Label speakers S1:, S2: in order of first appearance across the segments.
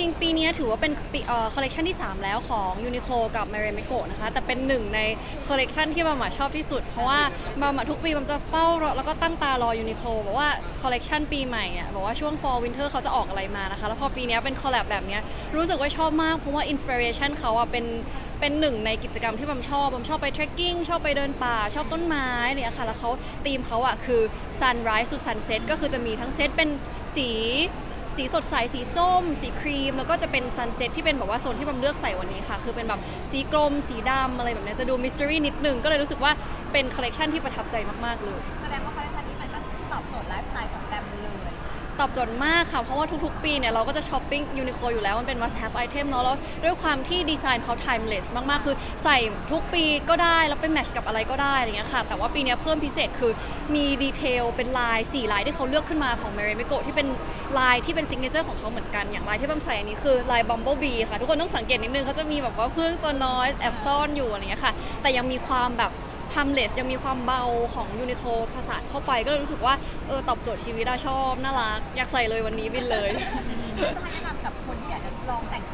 S1: จริงปีนี้ถือว่าเป็นปีเอ่อคอลเลกชันที่ 3 แล้วของ Uniqlo กับ m a r i m e c o นะคะ แต่เป็นหนึ่งในคอลเลกชันที่บามาชอบที่สุด เพราะว่าบามาทุกปีบามจะเฝ้ารอแล้วก็ตั้งตารอ Uniqlo บอกว่าคอลเลกชันปีใหม่อะบอกว่าช่วง fall winter เขาจะออกอะไรมานะคะ แล้วพอปีนี้เป็นคอลแลบแบบเนี้ยรู้สึกว่าชอบมาก เพราะว่าอินสปิเรชันเขาอะเป็นเป็นหนึ่งในกิจกรรมที่บามชอบบามชอบไป trekking ชอบไปเดินป่า ชอบต้นไม้อะไรอย่างเงี้ยค่ะ แล้วเขาธีมเขาอะคือ sunrise to sunset ก็คือจะมีทั้งเซตเป็นสี สีสดใสสีส้ม สีครีม แล้วก็จะเป็นซันเซ็ตที่เป็นแบบว่าโซนที่บำเลือกใส่วันนี้ค่ะ คือเป็นแบบสีกรม สีดำอะไรแบบนี้จะดูมิสทรี่นิดนึงก็เลยรู้สึกว่าเป็นคอลเลกชันที่ประทับใจมากๆเลย
S2: แสดงว่าคอลเลคชันนี้มันก็ตอบโจทย์ไลฟ์สไตล์ของแบมเลย
S1: ตอบโจทย์มากค่ะ เพราะว่าทุกๆ ปีเนี่ยเราก็จะช้อปปิ้งยูนิโคลอยู่แล้ว มันเป็น must have item เนาะแล้วด้วยความที่ดีไซน์เขา timeless มากๆ คือใส่ทุกปีก็ได้ แล้วไปแมทช์กับอะไรก็ได้อะไรเงี้ยค่ะ แต่ว่าปีเนี้ยเพิ่มพิเศษคือมีดีเทลเป็นลาย 4 ลายที่เขาเลือกขึ้นมาของ Mary m e k o ที่เป็นลายที่เป็นซิกเนเจอร์ของเขาเหมือนกันอย่างลายที่บัมใส่อันนี้คือลาย Bumblebee ค่ะ ทุกคนต้องสังเกตนิดนึงเขาจะมีแบบว่าเพื่องตัวน้อยแอบซ่อนอยู่อะไรเงี้ยค่ะ แต่ยังมีความแบบ ทำเลสยังมีความเบาของยูนิโคลผสานเข้าไปก็เลยรู้สึกว่าเออตอบโจทย์ชีวิตอะชอบ น่ารัก อยากใส่เลยวันนี้บินเลย
S2: จะให้แนะนำกับคนที่อยากจะลองแต่ง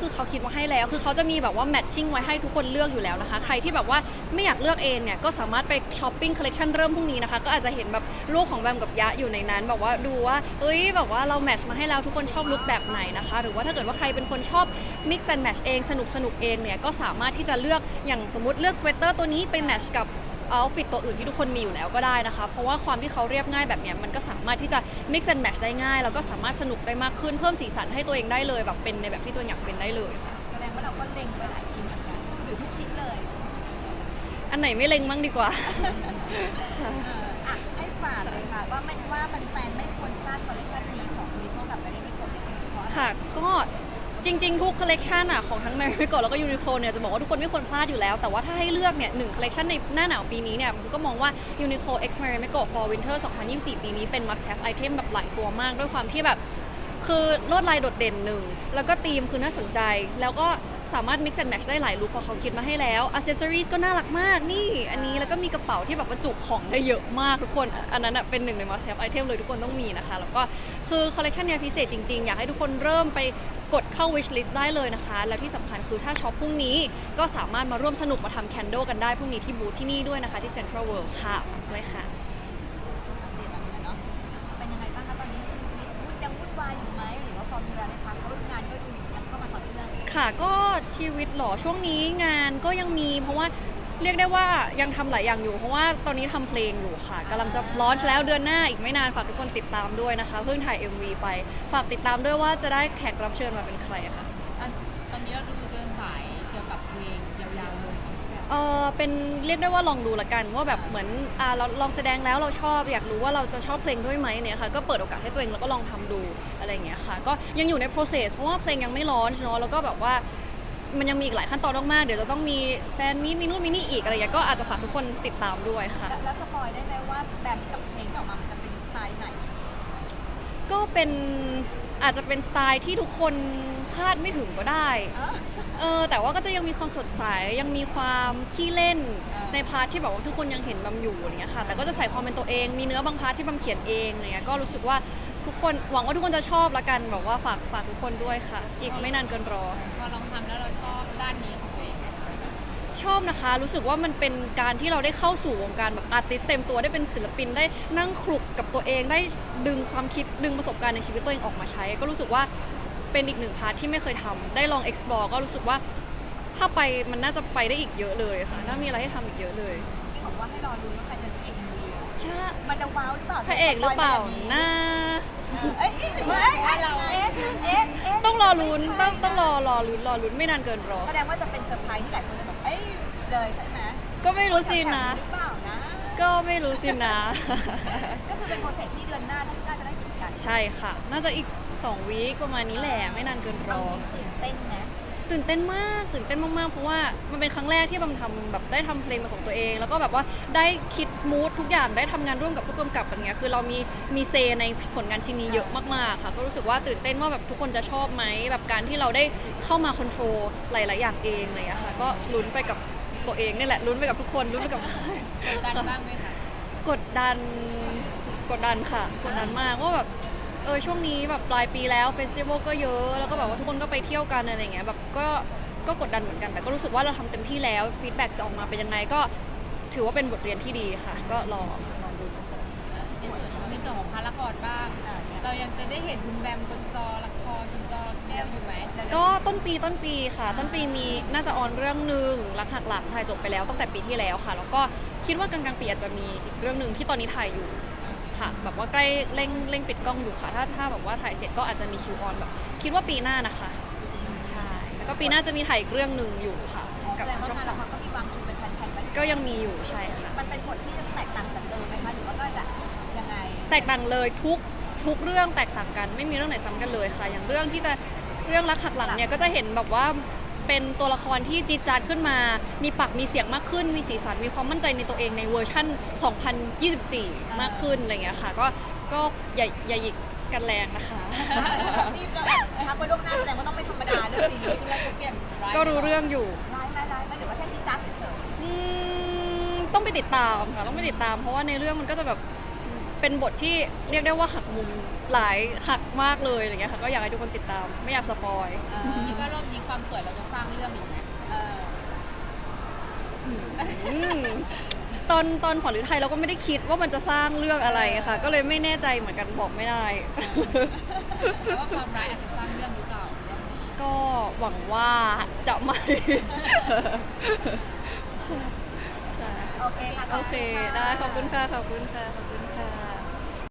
S1: คือเขาคิดมาให้แล้ว คือเขาจะมีแบบว่าแมทชิ่งไว้ให้ทุกคนเลือกอยู่แล้วนะคะ ใครที่แบบว่าไม่อยากเลือกเองเนี่ย ก็สามารถไปช้อปปิ้งคอลเลกชันเริ่มพรุ่งนี้นะคะ ก็อาจจะเห็นแบบลูกของแบมกับยะอยู่ในนั้น แบบว่าดูว่า เอ้ย แบบว่าเราแมทช์มาให้แล้วทุกคนชอบลุคแบบไหนนะคะ หรือว่าถ้าเกิดว่าใครเป็นคนชอบ mix and match เอง สนุกสนุกเองเนี่ย ก็สามารถที่จะเลือก อย่างสมมติเลือกสเวตเตอร์ตัวนี้ไปแมทช์กับ เอาฟิตตัวอื่นที่ทุกคนมีอยู่แล้วก็ได้นะคะ เพราะว่าความที่เขาเรียบง่ายแบบเนี้ยมันก็สามารถที่จะ mix and match ได้ง่าย แล้วก็สามารถสนุกได้มากขึ้นเพิ่มสีสันให้ตัวเองได้เลย แบบเป็นในแบบที่ตัวเองอยากเป็นได้เลยค่ะ
S2: แสดงว่าเราก็เล็งไปหลายชิ้นเหมือนกันหรือทุกชิ้นเลย
S1: อันไหนไม่เล็งมั่งดีกว่า
S2: เอออะให้ฝากเลยค่ะว่าไม่ว่าแฟนๆไม่ควรพลาดคอลเลคชันนี้ของยูนิโคกับแบรนด์นิโคเนี่ยเพราะอะไร
S1: ค่ะก็ จริง ๆ ทุกคอลเลกชันอะของทั้ง Mary m e g o แล้วก็ Uniqlo เนี่ยจะบอกว่าทุกคนไม่ควรพลาดอยู่แล้ว แต่ว่าถ้าให้เลือกเนี่ยหนึ่งคอลเลกชันในหน้าหนาวปีนี้เนี่ยผมก็มองว่า Uniqlo X Mary m e g o for Winter 2024 ปีนี้เป็น must have item แบบหลายตัวมากด้วยความที่แบบ คือลวดลายโดดเด่นหนึ่ง แล้วก็ธีมคือน่าสนใจ แล้วก็สามารถ mix and match ได้หลายลุคเพราะเขาคิดมาให้แล้ว accessories ก็น่ารักมากนี่อันนี้แล้วก็มีกระเป๋าที่แบบบรรจุของได้เยอะมากทุกคน อันนั้นอะเป็นหนึ่งใน must have item เลยทุกคนต้องมีนะคะ แล้วก็คือคอลเล t ชันเนี้ยพิเศษจริงๆ อยากให้ทุกคนเริ่มไปกดเข้า wish list ได้เลยนะคะ แล้วที่สำคัญคือถ้าช็อปพรุ่งนี้ก็สามารถมาร่วมสนุกมาทำ candle กันได้พรุ่งนี้ที่บูธที่นี่ด้วยนะคะที่ Central World ค่ะด้วยค่ะ
S2: ค่ะ ก็
S1: ชีวิตเหรอช่วงนี้งานก็ยังมี เพราะว่าเรียกได้ว่ายังทำหลายอย่างอยู่ เพราะว่าตอนนี้ทำเพลงอยู่ค่ะกำลังจะลอนช์แล้วเดือนหน้าอีกไม่นานฝากทุกคนติดตามด้วยนะคะ เพิ่งถ่าย MV ไป ฝากติดตามด้วยว่าจะได้แขกรับเชิญมาเป็นใครค่ะ
S3: เอ
S1: อเป็นเรียกได้ว่าลองดูละกันว่าแบบเหมือนอ่าเราลองแสดงแล้วเราชอบอยากรู้ว่าเราจะชอบเพลงด้วยไหมเนี่ยค่ะก็เปิดโอกาสให้ตัวเองแล้วก็ลองทำดูอะไรอย่างเงี้ยค่ะก็ยังอยู่ใน process เพราะว่าเพลงยังไม่ลอนช์เนาะแล้วก็แบบว่า มันยังมีอีกหลายขั้นตอนมากๆเดี๋ยวจะต้องมีแฟนมีตมีนู่นมีนี่อีกอะไรอย่างเงี้ยก็อาจจะฝากทุกคนติดตามด้วยค่ะ
S2: แล้วแล้วสปอยได้ไหมว่าแบมกับเพลงที่ออกมามันจะเป็นสไตล์ไหน
S1: ก็เป็น อาจจะเป็นสไตล์ที่ทุกคนคาดไม่ถึงก็ได้
S2: เออ
S1: เออแต่ว่าก็จะยังมีความสดใสยังมีความขี้เล่น
S2: อ่า
S1: ในพาร์ทที่แบบว่าทุกคนยังเห็นบำอยู่อะไรเงี้ยค่ะ แต่ก็จะใส่ความเป็นตัวเองมีเนื้อบางพาร์ทที่บำเขียนเองอะไรเงี้ยก็รู้สึกว่าทุกคนหวังว่าทุกคนจะชอบละกันแบบว่าฝากฝากทุกคนด้วยค่ะ อีกไม่นานเกินรอ
S3: พอลองทำแล้วเราชอบด้านนี้
S1: ชอบนะคะ รู้สึกว่ามันเป็นการที่เราได้เข้าสู่วงการแบบอาร์ติสเต็มตัวได้เป็นศิลปินได้นั่งคลุกกับตัวเองได้ดึงความคิดดึงประสบการณ์ในชีวิตตัวเองออกมาใช้ ก็รู้สึกว่าเป็นอีกหนึ่งพาร์ทที่ไม่เคยทำได้ลอง explore ก็รู้สึกว่าถ้าไปมันน่าจะไปได้อีกเยอะเลยค่ะน่ามีอะไรให้ทำอีกเยอะเลย
S2: ที่บอกว่าให้รอดูว่าใครจะเป็นเอกดี
S1: ใช่
S2: มันจะว้าวหรือเปล่า
S1: พระเอกหรือเปล่านะ
S2: เอ้ยหรือว่าเอ๊ะเอ๊ะเอ๊ะเอ๊ะ
S1: ต้องรอลุ้นต้องต้องรอรอลุ้นรอลุ้นไม่นานเกินรอ
S2: แสดงว่าจะเป็นเซอร์ไพรส์ที่หลายคนจะแบบ เอ้ยเลยใช่ไหม
S1: ก็ไม่รู้สินะ
S2: หรือเปล่านะ
S1: ก็ไม่รู้สินะ
S2: ก็คือเป็นโปรเซสที่เดือนหน้าน่าจะได้เห็นกัน
S1: ใช่ค่ะ น่าจะอีก 2 วีคประมาณนี้แหละไม่นานเกินร
S2: เรา
S1: อ
S2: จริงตื่นเต้นนะ
S1: ตื่นเต้นมาก ตื่นเต้นมากๆ เพราะว่ามันเป็นครั้งแรกที่บำทำแบบได้ทำเพลงเป็นของตัวเอง แล้วก็แบบว่าได้คิดมูดทุกอย่างได้ทำงานร่วมกับผู้กำกับอย่างเงี้ยคือเรามีมีเซในผลงานชิ้นนี้เยอะมากๆค่ะ ก็รู้สึกว่าตื่นเต้นว่าแบบทุกคนจะชอบไหมแบบการที่เราได้เข้ามาคอนโทรลหลายๆอย่างเองอะไรอย่างเลยอะค่ะก็ลุ้นไปกับ ตัวเองนี่แหละลุ้นไปกับทุกคนลุ้นไปกับ
S3: กดดันบ้างไหมคะ
S1: กดดันกดดันค่ะ กดดันมากว่าแบบเออช่วงนี้แบบปลายปีแล้วเฟสติวัลก็เยอะแล้วก็แบบว่าทุกคนก็ไปเที่ยวกันอะไรเงี้ยแบบก็ก็กดดันเหมือนกันแต่ก็รู้สึกว่าเราทำเต็มที่แล้วฟีดแบ็กจะออกมาเป็นยังไงก็ถือว่าเป็นบทเรียนที่ดีค่ะ ก็รอรอดู
S3: ในส่วนในส่วนของพาร์ทละครบ้าง
S2: เออเนี่ย
S3: เรายังจะได้เห็นคุณแบมบนจอละครบนจอแก้มอยู่ไหม
S1: ก็ต้นปีต้นปีค่ะ ต้นปีมีน่าจะออนเรื่องหนึ่งรักหักหลังถ่ายจบไปแล้วตั้งแต่ปีที่แล้วค่ะ แล้วก็คิดว่ากลางกลางๆปีอาจจะมีอีกเรื่องหนึ่งที่ตอนนี้ถ่ายอยู่ค่ะ แบบว่าใกล้เร่งเร่งปิดกล้องอยู่ค่ะ ถ้าถ้าแบบว่าถ่ายเสร็จก็อาจจะมีคิวออนแบบคิดว่าปีหน้านะคะใช่แล้วก็ปีหน้าจะมีถ่ายอีกเรื่องหนึ่งอยู่ค่ะ กับ
S2: แสดงว่า
S1: ช่อง
S2: งาน
S1: สา
S2: ละ
S1: ม
S2: ครก็มีวางคิวเป็นแผนๆไว้
S1: ก็ยังมีอยู่ใช่ค่ะ
S2: มันเป็นบทที่แตกต่างจากเดิมไหมคะ หรือว่าก็จะยังไง
S1: แตกต่างเลยทุก ทุกเรื่องแตกต่างกัน ไม่มีเรื่องไหนซ้ำกันเลยค่ะ อย่างเรื่องที่จะเรื่องรักหักหลังเนี่ยก็จะเห็นแบบว่าเป็นตัวละครที่จีดจาดขึ้นมา มีปากมีเสียงมากขึ้น มีสีสัน มีความมั่นใจในตัวเองในเวอร์ชั่น 2024 มากขึ้นอะไรเงี้ยค่ะ ก็ก็อย่าอย่าหยิกกันแรงนะคะ
S2: นี่เราแบบทักไปล่วงหน้าแสดงว่าต้องไม่ธรรมดาเรื่องนี้
S3: เราจะเปลี่ยนร้าย
S1: ก็รู้เรื่องอยู่
S2: ร้ายร้ายร้ายไหมหรือว่าแค่จีดจับเฉย
S1: อืมต้องไปติดตามค่ะ ต้องไปติดตาม เพราะว่าในเรื่องมันก็จะแบบ เป็นบทที่เรียกได้ว่าหักมุมหลายหักมากเลยอะไรเงี้ยค่ะก็อยากให้ทุกคนติดตาม ไม่อยากสปอย
S3: คิดว่ารอบนี้ความสวยเราจะสร้างเรื่องอีกไหม
S2: ๆเออ
S1: อืมตอนตอนขอหรือไทยเราก็ไม่ได้คิดว่ามันจะสร้างเรื่องอะไรค่ะ ก็เลยไม่แน่ใจเหมือนกันบอกไม่ได้
S3: แต่ว่าความร้ายอาจจะสร้างเรื่องหรือเปล่ารอบนี้
S1: ก็หวังว่าจะไม่ใช่
S2: โอเคค่ะ
S1: โอเค ได้ ขอบคุณค่ะ ขอบคุณค่ะ ขอบคุณค่ะ